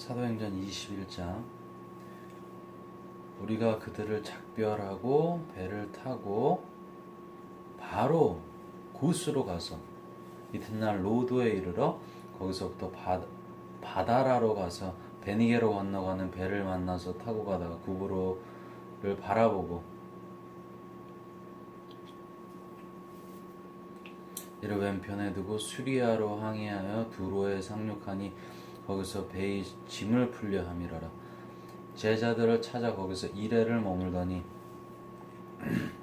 사도행전 21장. 우리가 그들을 작별하고 배를 타고 바로 구스로 가서 이튿날 로도에 이르러 거기서부터 바, 바다라로 가서 베니게로 건너가는 배를 만나서 타고 가다가 구브로를 바라보고 이를 왼편에 두고 수리아로 항해하여 두로에 상륙하니 거기서 배의 짐을 풀려 함이라라 제자들을 찾아 거기서 이래를 머물더니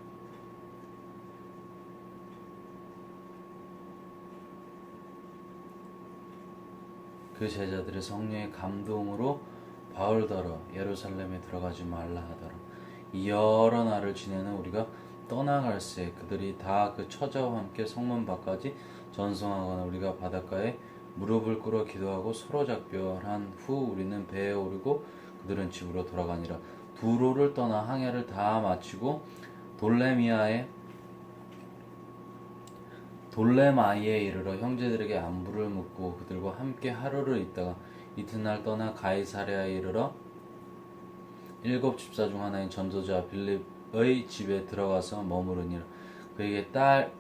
그 제자들의 성령의 감동으로 바울더러 예루살렘에 들어가지 말라 하더라. 이 여러 날을 지내는 우리가 떠나갈새 그들이 다 그 처자와 함께 성문 밖까지 전송하거나 우리가 바닷가에 무릎을 꿇어 기도하고 서로 작별한 후 우리는 배에 오르고 그들은 집으로 돌아가니라. 두로를 떠나 항해를 다 마치고 돌레미아에 돌레마이에 이르러 형제들에게 안부를 묻고 그들과 함께 하루를 있다가 이튿날 떠나 가이사랴에 이르러 일곱 집사 중 하나인 전도자 빌립의 집에 들어가서 머무르니라 그에게 딸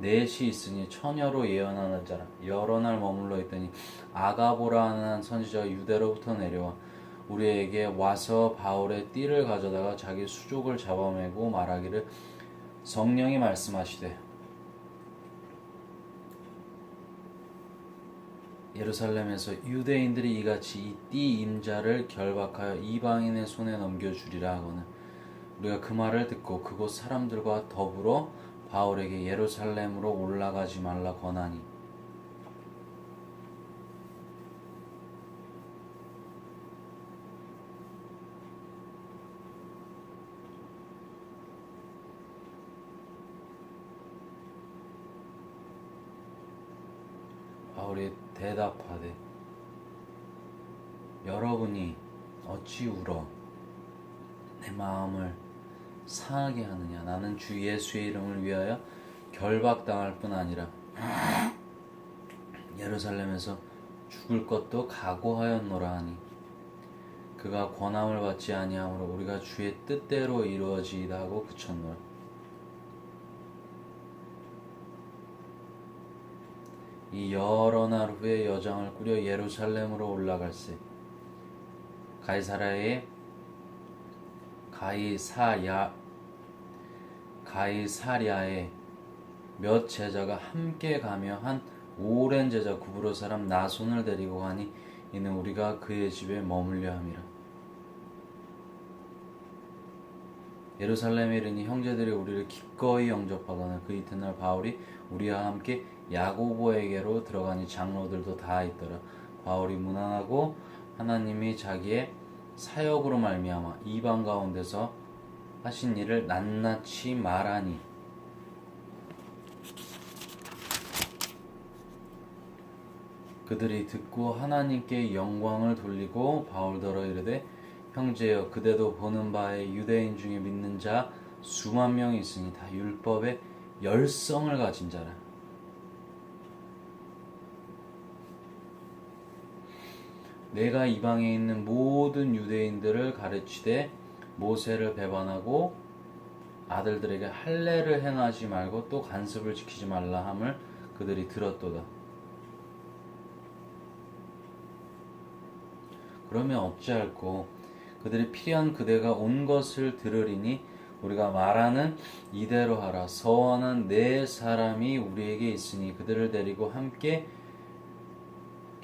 넷이 있으니 처녀로 예언하는 자라. 여러 날 머물러 있더니 아가보라 하는 선지자가 유대로부터 내려와 우리에게 와서 바울의 띠를 가져다가 자기 수족을 잡아매고 말하기를 성령이 말씀하시되 예루살렘에서 유대인들이 이같이 이 띠 임자를 결박하여 이방인의 손에 넘겨주리라 하거늘 우리가 그 말을 듣고 그곳 사람들과 더불어 바울에게 예루살렘으로 올라가지 말라 권하니. 바울이 대답하되 여러분이 어찌 울어 내 마음을 상하게 하느냐. 나는 주 예수의 이름을 위하여 결박당할 뿐 아니라 예루살렘에서 죽을 것도 각오하였노라 하니 그가 권함을 받지 아니하므로 우리가 주의 뜻대로 이루어지이다 하고 그쳤노라. 이 여러 날 후에 여장을 꾸려 예루살렘으로 올라갈세. 가이사라의 가이사야 가이사랴에 몇 제자가 함께 가며 한 오랜 제자 구브로 사람 나손을 데리고 가니 이는 우리가 그의 집에 머물려 함이라 예루살렘에 이르니 형제들이 우리를 기꺼이 영접하거나 그 이튿날 바울이 우리와 함께 야고보에게로 들어가니 장로들도 다 있더라. 바울이 무난하고 하나님이 자기의 사역으로 말미암아 이방 가운데서 하신 일을 낱낱이 말하니. 그들이 듣고 하나님께 영광을 돌리고 바울더러 이르되 형제여 그대도 보는 바에 유대인 중에 믿는 자 수만 명이 있으니 다 율법의 열성을 가진 자라. 내가 이방에 있는 모든 유대인들을 가르치되 모세를 배반하고 아들들에게 할례를 행하지 말고 또 간습을 지키지 말라 함을 그들이 들었도다. 그러면 어찌할꼬 그들이 필요한 그대가 온 것을 들으리니 우리가 말하는 이대로 하라 서원한 네 사람이 우리에게 있으니 그들을 데리고 함께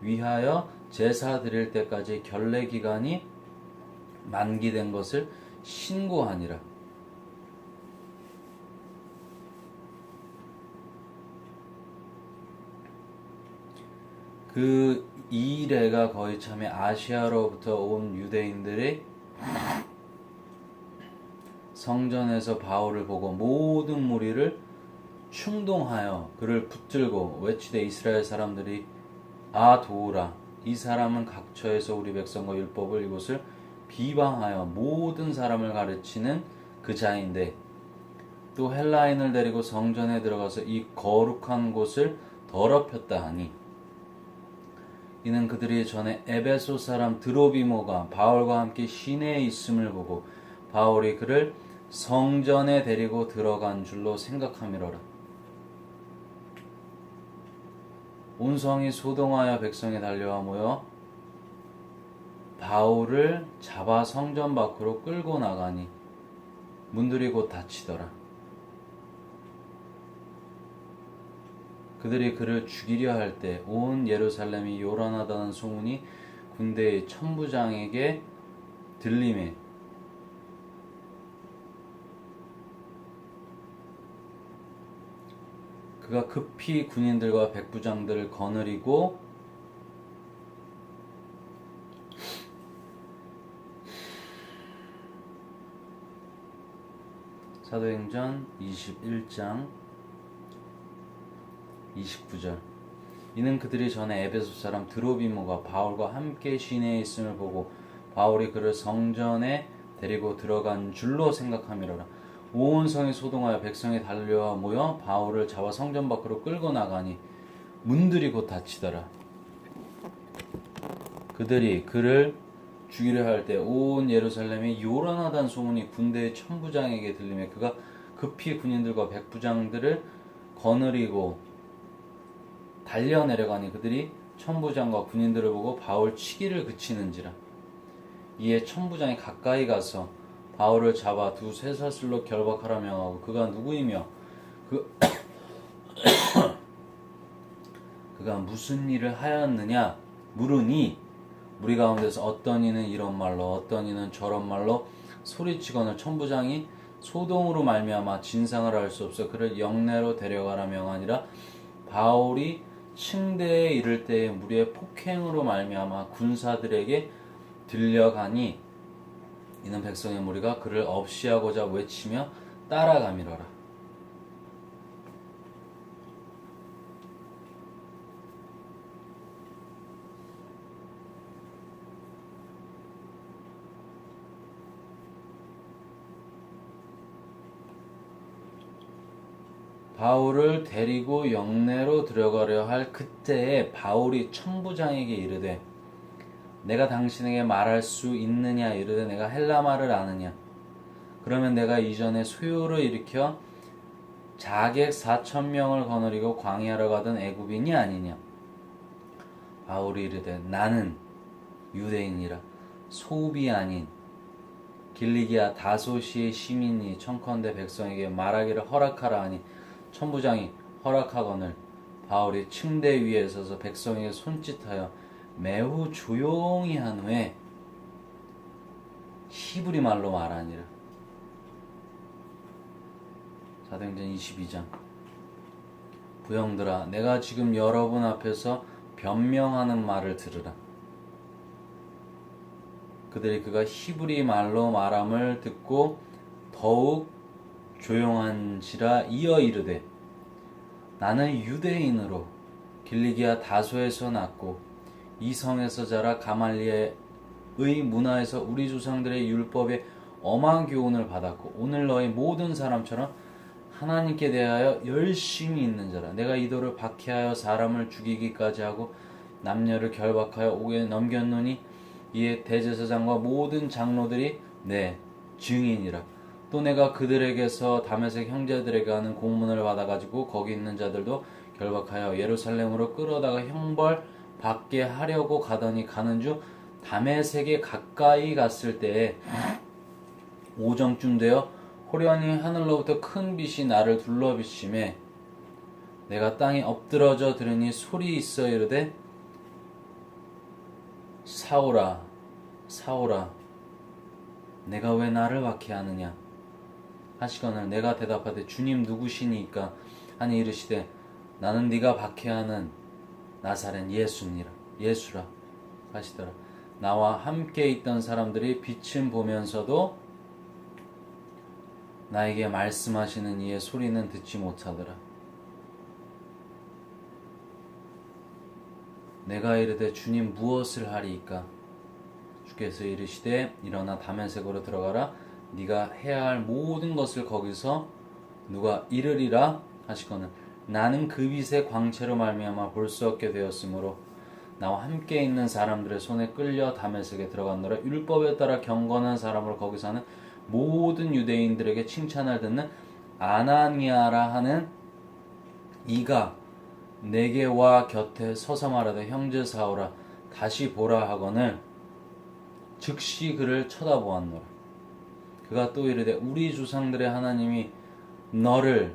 위하여 제사 드릴 때까지 결례 기간이 만기된 것을 신고하니라. 그 이래가 거의 참에 아시아로부터 온 유대인들이 성전에서 바울을 보고 모든 무리를 충동하여 그를 붙들고 외치되 이스라엘 사람들이 아 도우라 이 사람은 각처에서 우리 백성과 율법을 이곳을 비방하여 모든 사람을 가르치는 그 자인데 또 헬라인을 데리고 성전에 들어가서 이 거룩한 곳을 더럽혔다 하니 이는 그들이 전에 에베소 사람 드로비모가 바울과 함께 시내에 있음을 보고 바울이 그를 성전에 데리고 들어간 줄로 생각함이로라. 온 성이 소동하여 백성이 달려와 모여 바울을 잡아 성전 밖으로 끌고 나가니 문들이 곧 닫히더라. 그들이 그를 죽이려 할 때 온 예루살렘이 요란하다는 소문이 군대의 천부장에게 들림에 그가 급히 군인들과 백부장들을 거느리고 사도행전 21장 29절. 이는 그들이 전에 에베소 사람 드로비모가 바울과 함께 시내에 있음을 보고 바울이 그를 성전에 데리고 들어간 줄로 생각함이로라 온 성이 소동하여 백성이 달려와 모여 바울을 잡아 성전 밖으로 끌고 나가니 문들이 곧 닫히더라. 그들이 그를 죽이려 할 때 온 예루살렘이 요란하다는 소문이 군대의 천부장에게 들리며 그가 급히 군인들과 백부장들을 거느리고 달려 내려가니 그들이 천부장과 군인들을 보고 바울 치기를 그치는지라. 이에 천부장이 가까이 가서 바울을 잡아 두 쇠사슬로 결박하라 명하고 그가 누구이며 그 그가 무슨 일을 하였느냐 물으니 우리 가운데서 어떤 이는 이런 말로 어떤 이는 저런 말로 소리치거늘 천부장이 소동으로 말미암아 진상을 알 수 없어 그를 영내로 데려가라 명하니라. 바울이 층대에 이를 때에 무리의 폭행으로 말미암아 군사들에게 들려가니 이는 백성의 무리가 그를 없이하고자 외치며 따라가미러라. 바울을 데리고 영내로 들어가려 할 그때에 바울이 천부장에게 이르되 내가 당신에게 말할 수 있느냐 이르되 내가 헬라 말을 아느냐. 그러면 내가 이전에 소요를 일으켜 자객 4천 명을 거느리고 광야로 가던 애굽인이 아니냐. 바울이 이르되 나는 유대인이라 소비 아닌 길리기아 다소시의 시민이 청컨대 백성에게 말하기를 허락하라 하니 천부장이 허락하거늘 바울이 층대 위에 서서 백성에게 손짓하여 매우 조용히 한 후에 히브리 말로 말하니라. 사도행전 22장 부형들아 내가 지금 여러분 앞에서 변명하는 말을 들으라. 그들이 그가 히브리 말로 말함을 듣고 더욱 조용한지라 이어 이르되 나는 유대인으로 길리기아 다소에서 났고 이 성에서 자라 가말리의 문화에서 우리 조상들의 율법에 엄한 교훈을 받았고 오늘 너희 모든 사람처럼 하나님께 대하여 열심히 있는 자라. 내가 이도를 박해하여 사람을 죽이기까지 하고 남녀를 결박하여 옥에 넘겼노니 이에 대제사장과 모든 장로들이 내 증인이라. 또 내가 그들에게서 다메섹 형제들에게 하는 공문을 받아가지고 거기 있는 자들도 결박하여 예루살렘으로 끌어다가 형벌 받게 하려고 가더니 가는 중 담에색에 가까이 갔을 때에 오정쯤 되어 호련히 하늘로부터 큰 빛이 나를 둘러비심에 내가 땅에 엎드러져 들으니 소리 있어 이르되 사오라 사오라 내가 왜 나를 박해하느냐? 하시거늘 내가 대답하되 주님 누구시니까? 하니 이르시되 나는 네가 박해하는 나사렛 예수니라 예수라 하시더라. 나와 함께 있던 사람들이 빛은 보면서도 나에게 말씀하시는 이의 소리는 듣지 못하더라. 내가 이르되 주님 무엇을 하리이까? 주께서 이르시되 일어나 다면색으로 들어가라. 네가 해야 할 모든 것을 거기서 누가 이르리라 하시거늘 나는 그 빛의 광채로 말미암아 볼 수 없게 되었으므로 나와 함께 있는 사람들의 손에 끌려 다메섹에 들어갔노라. 율법에 따라 경건한 사람으로 거기 사는 모든 유대인들에게 칭찬을 듣는 아나니아라 하는 이가 내게 와 곁에 서서 말하되 형제 사오라 다시 보라 하거늘 즉시 그를 쳐다보았노라. 그가 또 이르되 우리 조상들의 하나님이 너를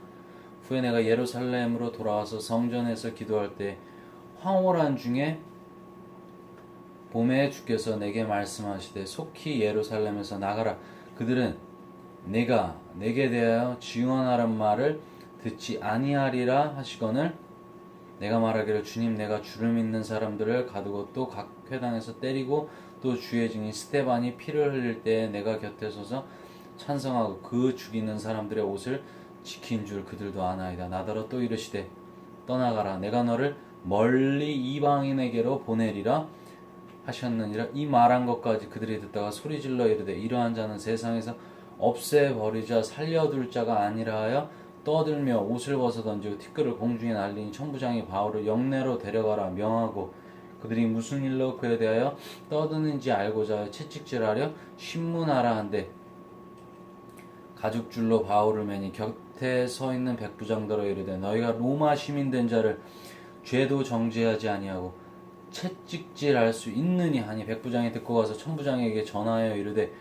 후에 내가 예루살렘으로 돌아와서 성전에서 기도할 때 황홀한 중에 봄에 주께서 내게 말씀하시되 속히 예루살렘에서 나가라. 그들은 내가 내게 대하여 지원하란 말을 듣지 아니하리라 하시거늘 내가 말하기를 주님 내가 주를 믿는 사람들을 가두고 또 각 회당에서 때리고 또 주의 증인 스테반이 피를 흘릴 때 내가 곁에 서서 찬성하고 그 죽이는 사람들의 옷을 지킨 줄 그들도 아나이다. 나더러 또 이르시되 떠나가라. 내가 너를 멀리 이방인에게로 보내리라 하셨느니라. 이 말한 것까지 그들이 듣다가 소리질러 이르되 이러한 자는 세상에서 없애버리자. 살려둘 자가 아니라 하여 떠들며 옷을 벗어 던지고 티끌을 공중에 날리니 천부장이 바울을 영내로 데려가라 명하고 그들이 무슨 일로 그에 대하여 떠드는지 알고자 채찍질하려 신문하라 한데 가죽줄로 바울을 매니 곁에 서 있는 백부장더러 이르되 너희가 로마 시민 된 자를 죄도 정죄하지 아니하고 채찍질할 수 있느니 하니 백부장이 듣고 가서 천부장에게 전하여 이르되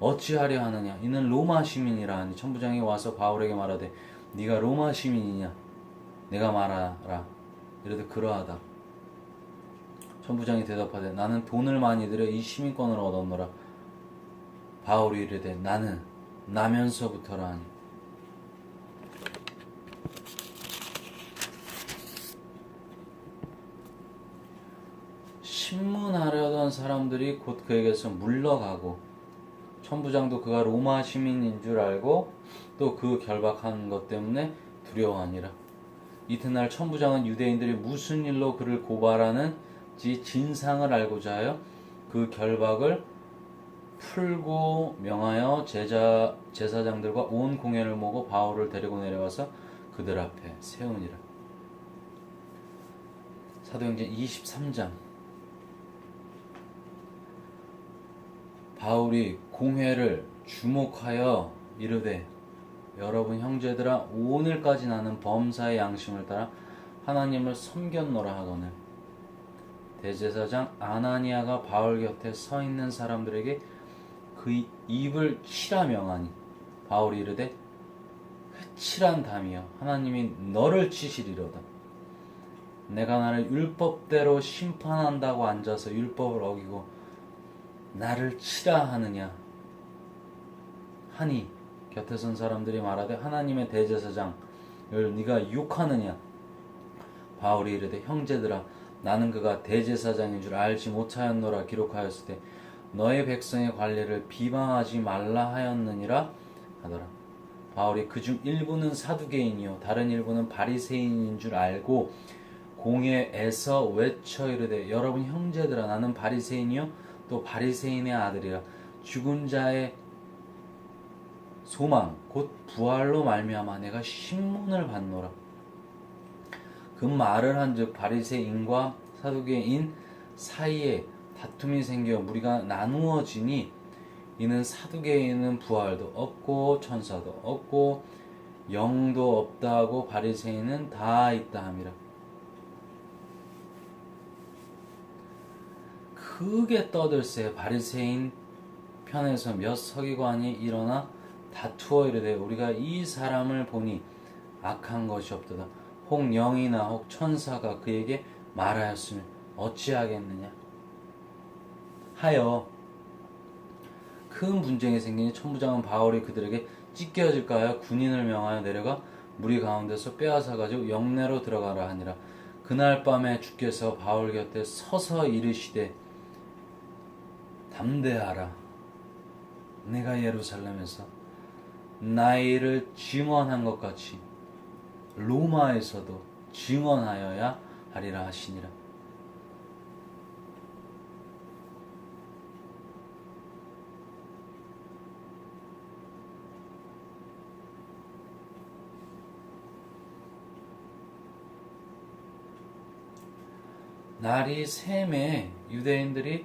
어찌하려 하느냐? 이는 로마 시민이라 하니 천부장이 와서 바울에게 말하되 네가 로마 시민이냐? 내가 말하라. 이르되 그러하다. 천부장이 대답하되 나는 돈을 많이 들여 이 시민권을 얻었노라. 바울이 이르되 나는 나면서부터라 하니 신문하려던 사람들이 곧 그에게서 물러가고 천부장도 그가 로마 시민인 줄 알고 또 그 결박한 것 때문에 두려워하니라. 이튿날 천부장은 유대인들이 무슨 일로 그를 고발하는지 진상을 알고자 하여 그 결박을 풀고 명하여 제자 제사장들과 온 공회를 모고 바울을 데리고 내려와서 그들 앞에 세우니라. 사도행전 23장 바울이 공회를 주목하여 이르되 여러분 형제들아 오늘까지 나는 범사의 양심을 따라 하나님을 섬겼노라 하거늘. 대제사장 아나니아가 바울 곁에 서 있는 사람들에게 그 입을 치라 명하니 바울이 이르되 회칠한 담이여 하나님이 너를 치시리로다. 내가 나를 율법대로 심판한다고 앉아서 율법을 어기고 나를 치라 하느냐? 하니 곁에 선 사람들이 말하되 하나님의 대제사장을 네가 욕하느냐? 바울이 이르되 형제들아 나는 그가 대제사장인 줄 알지 못하였노라 기록하였을 때 너의 백성의 관리를 비방하지 말라 하였느니라 하더라. 바울이 그중 일부는 사두개인이요 다른 일부는 바리새인인 줄 알고 공회에서 외쳐 이르되 여러분 형제들아 나는 바리새인이요 또 바리새인의 아들이라 죽은 자의 소망 곧 부활로 말미암아 내가 신문을 받노라. 그 말을 한즉 바리새인과 사두개인 사이에 다툼이 생겨 무리가 나누어지니 이는 사두개인은 부활도 없고 천사도 없고 영도 없다 하고 바리새인은 다 있다 함이라. 크게 떠들세 바리새인 편에서 몇 서기관이 일어나 다투어 이르되 우리가 이 사람을 보니 악한 것이 없도다. 혹 영이나 혹 천사가 그에게 말하였으면 어찌하겠느냐? 하여 큰 분쟁이 생기니 천부장은 바울이 그들에게 찢겨질까 하여 군인을 명하여 내려가 무리 가운데서 빼앗아 가지고 영내로 들어가라 하니라. 그날 밤에 주께서 바울 곁에 서서 이르시되 담대하라. 내가 예루살렘에서 일을 증언한 것 같이 로마에서도 증언하여야 하리라 하시니라. 날이 샘에 유대인들이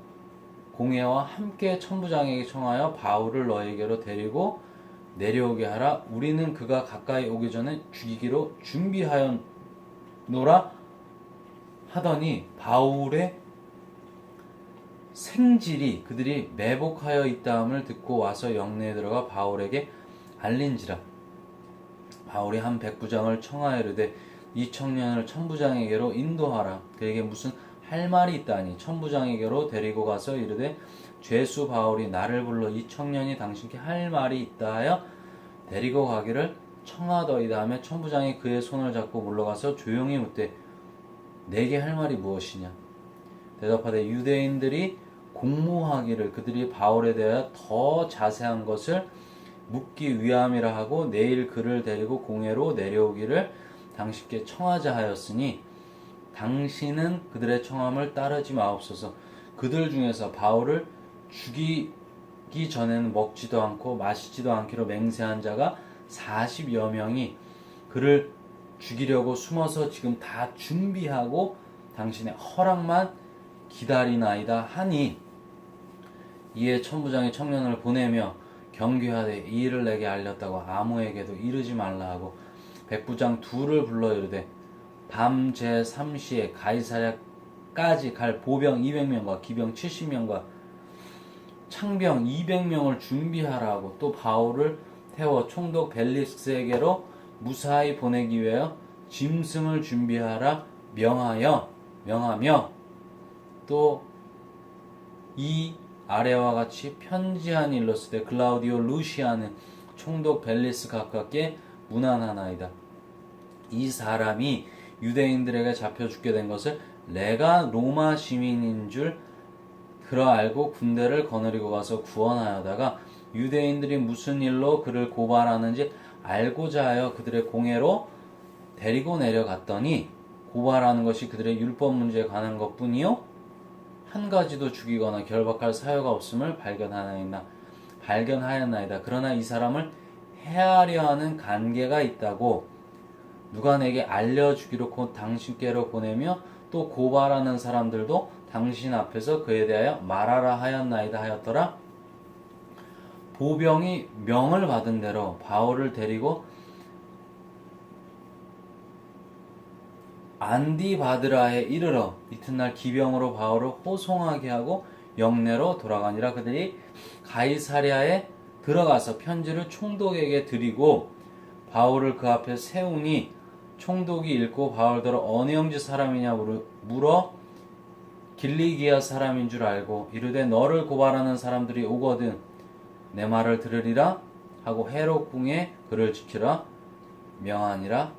공회와 함께 천부장에게 청하여 바울을 너에게로 데리고 내려오게 하라. 우리는 그가 가까이 오기 전에 죽이기로 준비하였노라 하더니 바울의 생질이 그들이 매복하여 있다함을 듣고 와서 영내에 들어가 바울에게 알린지라. 바울이 한 백부장을 청하여르되 이 청년을 천부장에게로 인도하라. 그에게 무슨 할 말이 있다니 천부장에게로 데리고 가서 이르되 죄수 바울이 나를 불러 이 청년이 당신께 할 말이 있다 하여 데리고 가기를 청하더이다 하며 천부장이 그의 손을 잡고 물러가서 조용히 묻되 내게 할 말이 무엇이냐? 대답하되 유대인들이 공모하기를 그들이 바울에 대하여 더 자세한 것을 묻기 위함이라 하고 내일 그를 데리고 공회로 내려오기를 당신께 청하자 하였으니 당신은 그들의 청함을 따르지 마옵소서. 그들 중에서 바울을 죽이기 전에는 먹지도 않고 마시지도 않기로 맹세한 자가 40여 명이 그를 죽이려고 숨어서 지금 다 준비하고 당신의 허락만 기다리나이다 하니 이에 천부장이 청년을 보내며 경계하되 이 일을 내게 알렸다고 아무에게도 이르지 말라 하고 백부장 둘을 불러 이르되 밤 제3시에 가이사랴까지 갈 보병 200명과 기병 70명과 창병 200명을 준비하라고 또 바울을 태워 총독 벨리스에게로 무사히 보내기 위하여 짐승을 준비하라 명하여 명하며 또 이 아래와 같이 편지한 일로스되 글라우디오 루시아는 총독 벨리스 가깝게 문안하나이다. 이 사람이 유대인들에게 잡혀 죽게 된 것을 내가 로마 시민인 줄 들어 알고 군대를 거느리고 가서 구원하여다가 유대인들이 무슨 일로 그를 고발하는지 알고자 하여 그들의 공회로 데리고 내려갔더니 고발하는 것이 그들의 율법 문제에 관한 것뿐이요? 한 가지도 죽이거나 결박할 사유가 없음을 발견하나이다. 발견하였나이다. 그러나 이 사람을 해하려 하는 관계가 있다고 누가 내게 알려주기로 곧 당신께로 보내며 또 고발하는 사람들도 당신 앞에서 그에 대하여 말하라 하였나이다 하였더라. 보병이 명을 받은 대로 바울을 데리고 안디바드라에 이르러 이튿날 기병으로 바울을 호송하게 하고 영내로 돌아가니라 그들이 가이사랴에 들어가서 편지를 총독에게 드리고 바울을 그 앞에 세우니 총독이 읽고 바울더러 어느 형제 사람이냐 물어 길리기아 사람인 줄 알고 이르되 너를 고발하는 사람들이 오거든 내 말을 들으리라 하고 헤롯 궁에 그를 지키라 명하니라